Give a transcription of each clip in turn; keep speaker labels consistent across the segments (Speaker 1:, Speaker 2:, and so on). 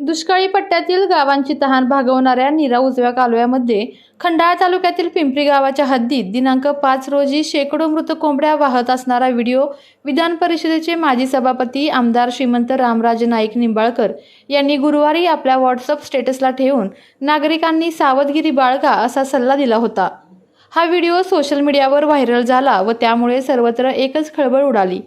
Speaker 1: दुष्काळी पट्ट्यातील गावांची तहान भागवणाऱ्या निरा उजव्या कालव्यामध्ये खंडाळा तालुक्यातील पिंपरी गावाच्या हद्दीत दिनांक पाच रोजी शेकडो मृत कोंबड्या वाहत असणारा व्हिडिओ विधान परिषदेचे माजी सभापती आमदार श्रीमंत रामराजे नाईक निंबाळकर यांनी गुरुवारी आपल्या व्हॉट्सअप स्टेटसला ठेवून नागरिकांनी सावधगिरी बाळगा असा सल्ला दिला होता. हा व्हिडिओ सोशल मीडियावर व्हायरल झाला व त्यामुळे सर्वत्र एकच खळबळ उडाली.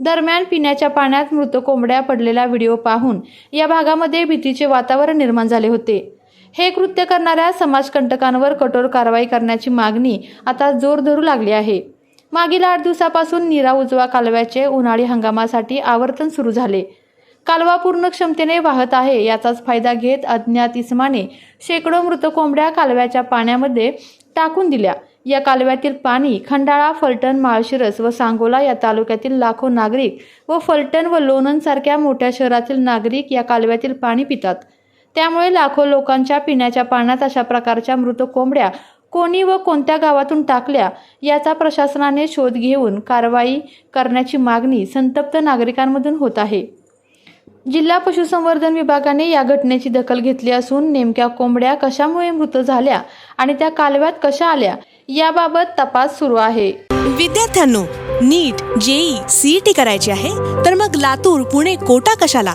Speaker 1: दरम्यान पिण्याच्या पाण्यात मृत कोंबड्या पडलेला व्हिडिओ पाहून या भागामध्ये भीतीचे वातावरण निर्माण झाले होते. हे कृत्य करणाऱ्या समाजकंटकांवर कठोर कारवाई करण्याची मागणी आता जोर धरू लागली आहे. मागील आठ दिवसापासून नीरा उजवा कालव्याचे उन्हाळी हंगामासाठी आवर्तन सुरू झाले. कालवा पूर्ण क्षमतेने वाहत आहे याचाच फायदा घेत अज्ञात इसमाने शेकडो मृत कोंबड्या कालव्याच्या पाण्यामध्ये टाकून दिल्या. या कालव्यातील पाणी खंडाळा फलटण माळशिरस व सांगोला या तालुक्यातील लाखो नागरिक व फलटण व लोणंद सारख्या मोठ्या शहरातील नागरिक या कालव्यातील पाणी पितात. त्यामुळे लाखो लोकांच्या पिण्याच्या पाण्यात अशा प्रकारच्या मृत कोंबड्या कोणी व कोणत्या गावातून टाकल्या याचा प्रशासनाने शोध घेऊन कारवाई करण्याची मागणी संतप्त नागरिकांमधून होत आहे. जिल्हा पशुसंवर्धन विभागाने या घटनेची दखल घेतली असून नेमक्या कोंबड्या कशामुळे मृत झाल्या आणि त्या कालव्यात कशा आल्या याबाबत तपास सुरू आहे.
Speaker 2: विद्यार्थ्यांनो नीट जेई सीईटी करायची आहे तर मग लातूर पुणे कोटा कशाला?